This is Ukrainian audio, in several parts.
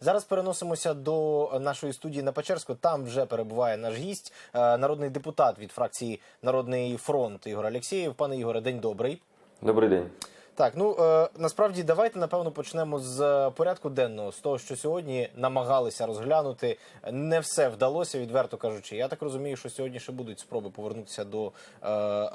Зараз переносимося до нашої студії на Печерську. Там вже перебуває наш гість, е, народний депутат від фракції Народний фронт Ігор Алєксєєв. Пане Ігоре, день добрий. Добрий день. Так, ну е, насправді давайте напевно почнемо з е, порядку денного, з того, що сьогодні намагалися розглянути. Не все вдалося, відверто кажучи. Я так розумію, що сьогодні ще будуть спроби повернутися до е,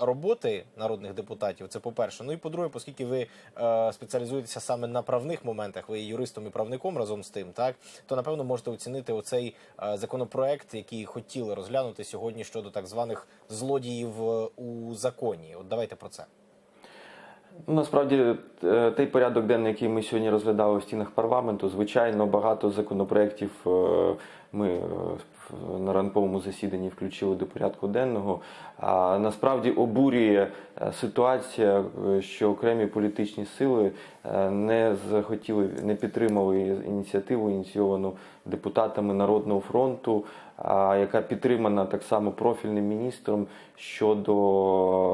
роботи народних депутатів. Це по-перше. Ну і по-друге, оскільки ви е, спеціалізуєтеся саме на правних моментах, ви є юристом і правником разом з тим, так то напевно можете оцінити оцей е, законопроект, який хотіли розглянути сьогодні щодо так званих злодіїв е, у законі. От давайте про це. Насправді, е, той порядок денний, який ми сьогодні розглядали в стінах парламенту, звичайно, багато законопроєктів е, ми е, на ранковому засіданні включили до порядку денного. А насправді обурює ситуація, що окремі політичні сили не захотіли, не підтримали ініціативу, ініційовану депутатами Народного фронту, яка підтримана так само профільним міністром щодо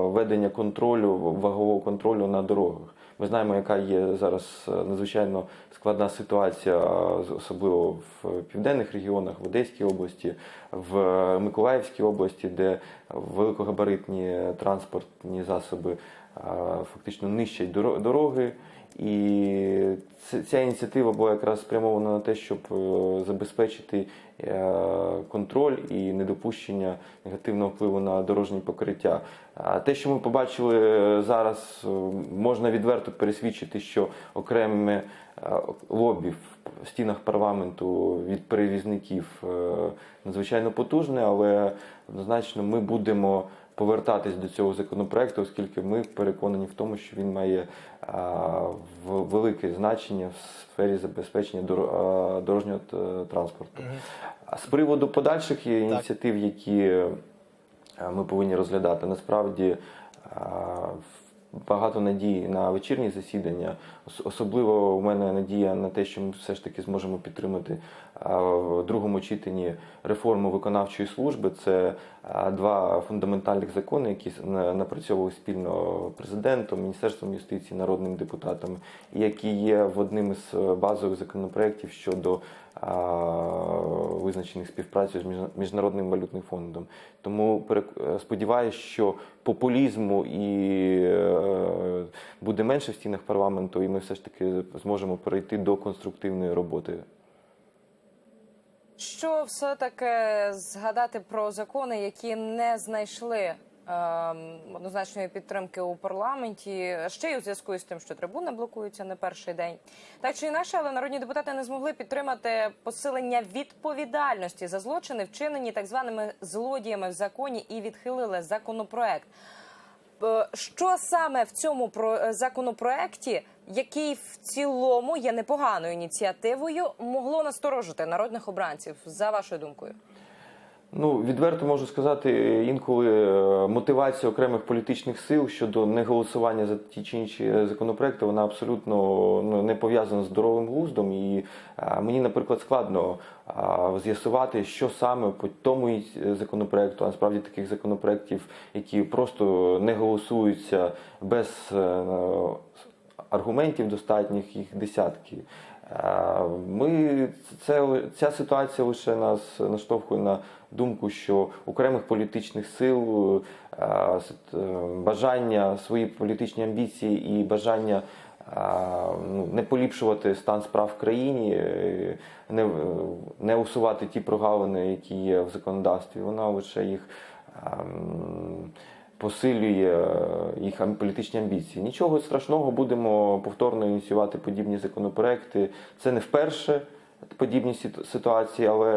ведення контролю, вагового контролю на дорогах. Ми знаємо, яка є зараз е, надзвичайно складна ситуація, е, особливо в південних регіонах, в Одеській області, в Миколаївській області, де великогабаритні транспортні засоби е, фактично нищать доро- дороги. І ця ініціатива була якраз спрямована на те, щоб е, забезпечити е, контроль і недопущення негативного впливу на дорожні покриття. А те, що ми побачили е, зараз, можна відверто пересвідчити, що окреме лобі в стінах парламенту від перевізників надзвичайно потужне, але однозначно ми будемо повертатись до цього законопроекту, оскільки ми переконані в тому, що він має в- велике значення в сфері забезпечення дорожнього транспорту. З приводу подальших є ініціатив, які е, ми повинні розглядати, насправді в- багато надії на вечірні засідання. Особливо у мене надія на те, що ми все ж таки зможемо підтримати в другому читанні реформу виконавчої служби. Це два фундаментальних закони, які напрацьовували спільно президентом, міністерством юстиції, народними депутатами, які є в одним із е, базових законопроєктів щодо визначених співпрацею з міжнародним валютним фондом. Тому е, сподіваюся, що популізму і е, буде менше в стінах парламенту, і ми все ж таки зможемо перейти до конструктивної роботи. Що все таки згадати про закони, які не знайшли ем, однозначної підтримки у парламенті, ще й у зв'язку з тим, що трибуни блокуються не перший день. Так чи інакше, але народні депутати не змогли підтримати посилення відповідальності за злочини, вчинені так званими злодіями в законі, і відхилили законопроект. Е, Що саме в цьому про- е, законопроекті, який в цілому є непоганою ініціативою, могло насторожити народних обранців, за вашою думкою? Ну, відверто можу сказати, інколи е, мотивація окремих політичних сил щодо неголосування за ті чи інші законопроекти, вона абсолютно ну, не пов'язана з здоровим глуздом. І е, мені, наприклад, складно е, з'ясувати, що саме по тому законопроекту, а насправді таких законопроектів, які просто не голосуються без е, аргументів достатніх, їх десятки. Ми це ця ситуація лише нас наштовхує на думку, що окремих політичних сил е, е, бажання свої політичні амбіції і бажання е, ну, не поліпшувати стан справ в країні, не, не усувати ті прогалини, які є в законодавстві, вона лише їх. Посилює е, їх політичні амбіції. Нічого страшного, будемо повторно ініціювати подібні законопроекти. Це не вперше подібні ситу- ситуації, але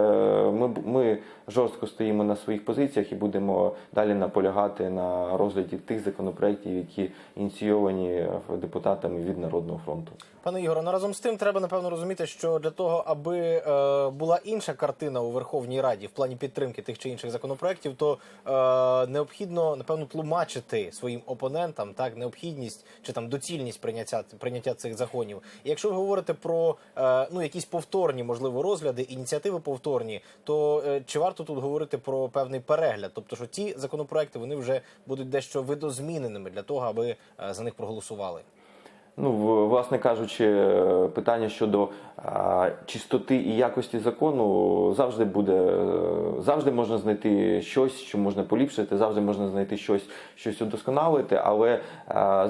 ми, ми жорстко стоїмо на своїх позиціях і будемо далі наполягати на розгляді тих законопроєктів, які ініційовані е, депутатами від Народного фронту. Пане Ігоре, ну разом з тим треба напевно розуміти, що для того, аби е, була інша картина у Верховній Раді в плані підтримки тих чи інших законопроєктів, то е, необхідно напевно тлумачити своїм опонентам так необхідність чи там доцільність прийняття прийняття цих законів. І якщо ви говорите про е, ну якісь повторні можливо розгляди, ініціативи повторні, то е, чи варто тут говорити про певний перегляд? Тобто, що ті законопроекти вони вже будуть дещо видозміненими для того, аби е, за них проголосували. Ну, власне кажучи, е, питання щодо чистоти і якості закону завжди буде завжди можна знайти щось, що можна поліпшити, завжди можна знайти щось, щось удосконалити, але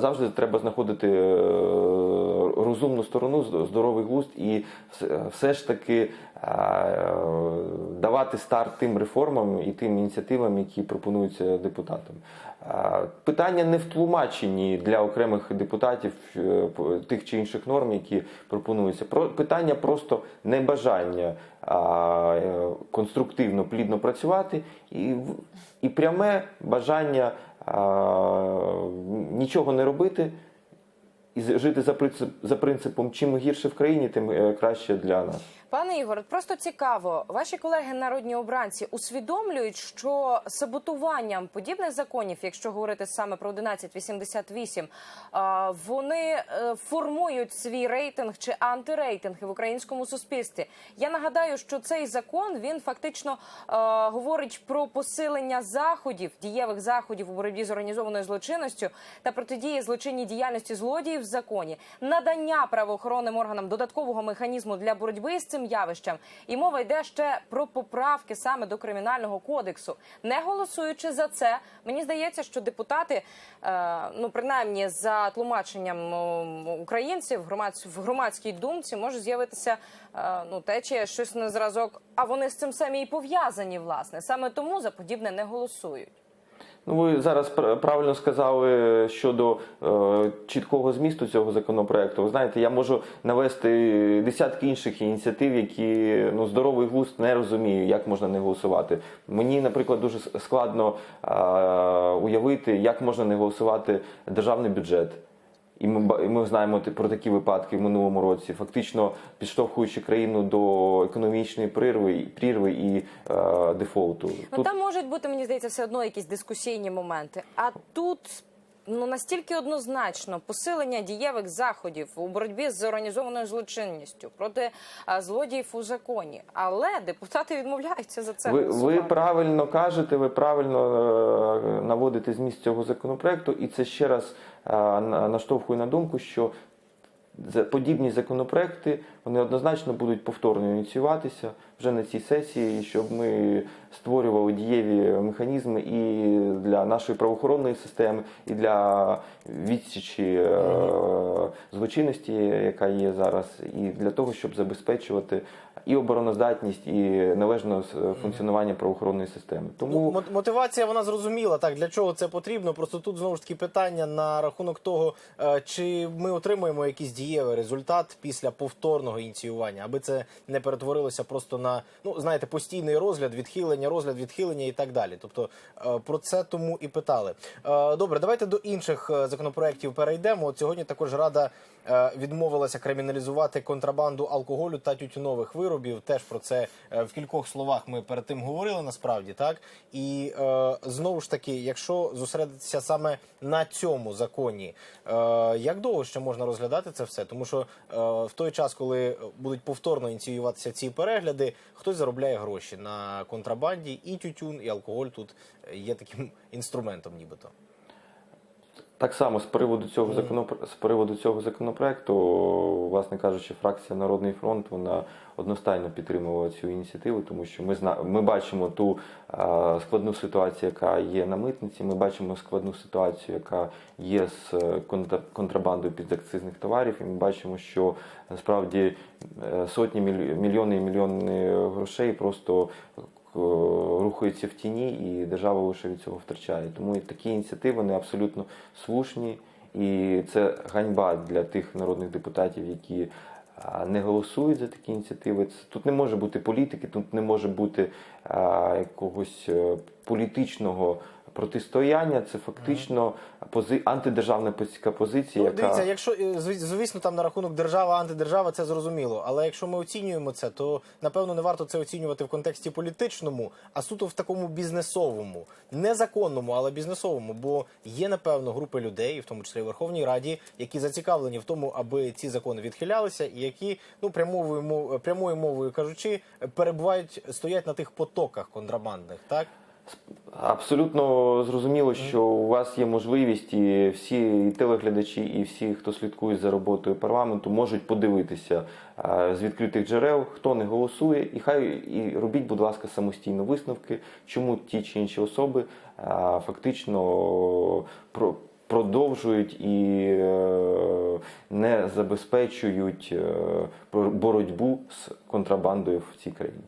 завжди треба знаходити розумну сторону, здоровий глузд і все- ж таки е, давати старт тим реформам і тим ініціативам, які пропонуються депутатам. Питання не в тлумаченні для окремих депутатів е, тих чи інших норм, які пропонуються. Про питання просто небажання е, конструктивно, плідно працювати, і, і пряме бажання нічого не робити. І жити за принцип за принципом, чим гірше в країні, тим е, краще для нас. Пане Ігор, просто цікаво, ваші колеги народні обранці усвідомлюють, що саботуванням подібних законів, якщо говорити саме про 1188, а, вони е, формують свій рейтинг чи антирейтинг в українському суспільстві. Я нагадаю, що цей закон він фактично е, говорить про посилення заходів, дієвих заходів у боротьбі з організованою злочинністю та протидії злочинній діяльності злодіїв в законі, надання правоохоронним органам додаткового механізму для боротьби з цим явищем. І мова йде ще про поправки саме до кримінального кодексу. Не голосуючи за це, мені здається, що депутати, е, ну принаймні за тлумаченням українців, в громадській думці може з'явитися е, ну течія щось на зразок. А вони з цим самі і пов'язані, власне. Саме тому за подібне не голосують. Ну, ви зараз правильно сказали щодо е, чіткого змісту цього законопроекту. Ви знаєте, я можу навести десятки інших ініціатив, які ну здоровий густ не розумію, як можна не голосувати. Мені, наприклад, дуже складно е, уявити, як можна не голосувати державний бюджет. І ми, і ми знаємо про такі випадки в минулому році, фактично підштовхуючи країну до економічної прірви, прірви і е, дефолту. Ну там можуть бути, мені здається, все одно якісь дискусійні моменти. А тут ну настільки однозначно посилення дієвих заходів у боротьбі з організованою злочинністю проти а, злодіїв у законі. Але депутати відмовляються за це. Ви, ви правильно кажете, ви правильно е, наводите зміст цього законопроекту, і це ще раз е, на- наштовхує на думку, що подібні законопроекти вони однозначно будуть повторно ініціюватися вже на цій сесії, щоб ми створювали дієві механізми і для нашої правоохоронної системи, і для відсічі е, злочинності, яка є зараз, і для того, щоб забезпечувати і обороноздатність, і належне функціонування правоохоронної системи. Ну, Тому мо- мотивація вона зрозуміла. Так для чого це потрібно? Просто тут знову ж таки питання на рахунок того, е, чи ми отримуємо якийсь дієвий результат після повторного ініціювання, аби це не перетворилося просто на ну знаєте постійний розгляд, відхилення, розгляд, відхилення і так далі. Тобто е, про це тому і питали. Е, Добре, давайте до інших законопроєктів перейдемо. От сьогодні також рада відмовилася криміналізувати контрабанду алкоголю та тютюнових виробів. Теж про це е, в кількох словах ми перед тим говорили насправді так. І е, знову ж таки, якщо зосередитися саме на цьому законі, е, як довго ще можна розглядати це все? Тому що е, в той час, коли будуть повторно ініціюватися ці перегляди, хтось заробляє гроші на контрабанді, і тютюн, і алкоголь тут є таким інструментом, нібито. Так само з приводу цього законопр... з приводу цього законопроекту, власне кажучи, фракція Народний фронт вона одностайно підтримувала цю ініціативу, тому що ми зна... ми бачимо ту складну ситуацію, яка є на митниці. Ми бачимо складну ситуацію, яка є з е, контр... контрабандою підакцизних товарів. І ми бачимо, що насправді е, сотні міль... мільйони і мільйони грошей просто рухаються в тіні, і держава лише від цього втрачає. Тому і такі ініціативи вони абсолютно слушні, і це ганьба для тих народних депутатів, які не голосують за такі ініціативи. Тут не може бути політики, тут не може бути якогось е, політичного протистояння. Це фактично пози... антидержавна позиція, Ну, яка дивіться, якщо е, звісно там на рахунок держава, антидержава, це зрозуміло. Але якщо ми оцінюємо це, то напевно не варто це оцінювати в контексті політичному, а суто в такому бізнесовому, не законному, але бізнесовому. Бо є напевно групи людей, в тому числі в Верховній Раді, які зацікавлені в тому, аби ці закони відхилялися, і які ну прямовою мов- прямою мовою кажучи, перебувають, стоять на тих потоках контрабандних, так. Абсолютно зрозуміло, що у вас є можливість, і всі і телеглядачі, і всі, хто слідкує за роботою парламенту, можуть подивитися е, з відкритих джерел, хто не голосує, і хай і робіть, будь ласка, самостійно висновки, чому ті чи інші особи е, фактично про. Продовжують і е, не забезпечують боротьбу з контрабандою в цій країні.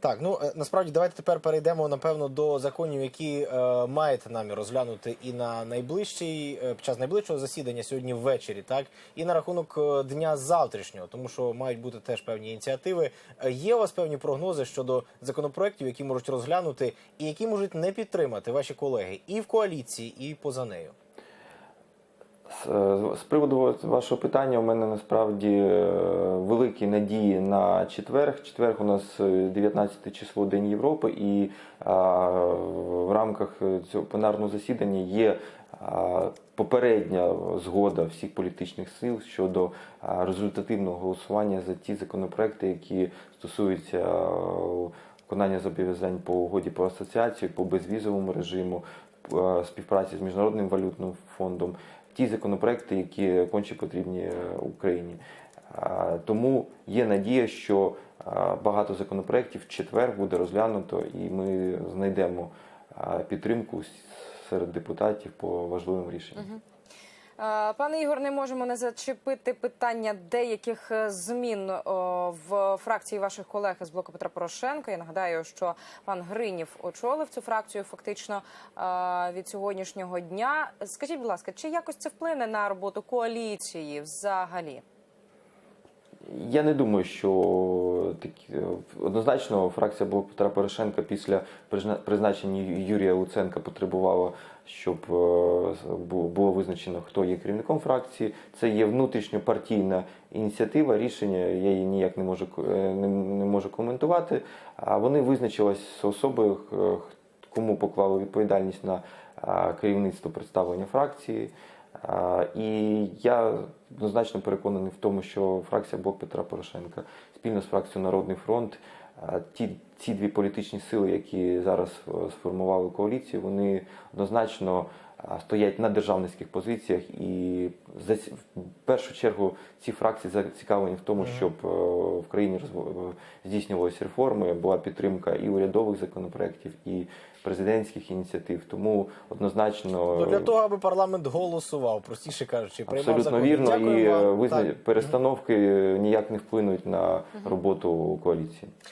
Так, ну е, насправді давайте тепер перейдемо напевно до законів, які е, маєте намір розглянути і на найближчий е, під час найближчого засідання сьогодні ввечері, так і на рахунок е, дня завтрашнього, тому що мають бути теж певні ініціативи. Є у вас певні прогнози щодо законопроєктів, які можуть розглянути і які можуть не підтримати ваші колеги і в коаліції, і поза нею. З, з приводу вашого питання, у мене насправді е, великі надії на четверг. Четверг у нас е, 19 число День Європи, і в рамках е, цього пленарного засідання є попередня згода всіх політичних сил щодо результативного голосування за ті законопроекти, які стосуються виконання зобов'язань по угоді про асоціацію, по безвізовому режиму, е, співпраці з міжнародним валютним фондом ті законопроекти, які конче потрібні е, Україні. Тому є надія, що багато законопроєктів в четвер буде розглянуто, і ми знайдемо підтримку серед депутатів по важливим рішенням. Е, Пане Ігор, не можемо не зачепити питання деяких е, змін в фракції ваших колег з блоку Петра Порошенка. Я нагадаю, що пан Гринів очолив цю фракцію фактично е, від сьогоднішнього дня. Скажіть, будь ласка, чи якось це вплине на роботу коаліції взагалі? Я не думаю, що такі однозначно фракція блоку Петра Порошенка після призначення Юрія Луценка потребувала, щоб е, було визначено, хто є керівником фракції. Це є внутрішньопартійна ініціатива. Рішення я її ніяк не можу е, не, можу коментувати. А вони визначились з особою, кому поклали відповідальність на керівництво представлення фракції. І я однозначно переконаний в тому, що фракція Блок Петра Порошенка спільно з фракцією Народний фронт, ті, ці дві політичні сили, які зараз е, сформували коаліцію, вони однозначно стоять на державницьких позиціях, і в першу чергу ці фракції зацікавлені в тому, щоб е, в країні розво- здійснювалися реформи, була підтримка і урядових законопроєктів, і президентських ініціатив. Тому однозначно Ну, для того, аби парламент голосував, простіше кажучи, приймав Абсолютно закони. вірно, Дякую і е, визна... Перестановки ніяк не вплинуть на роботу коаліції.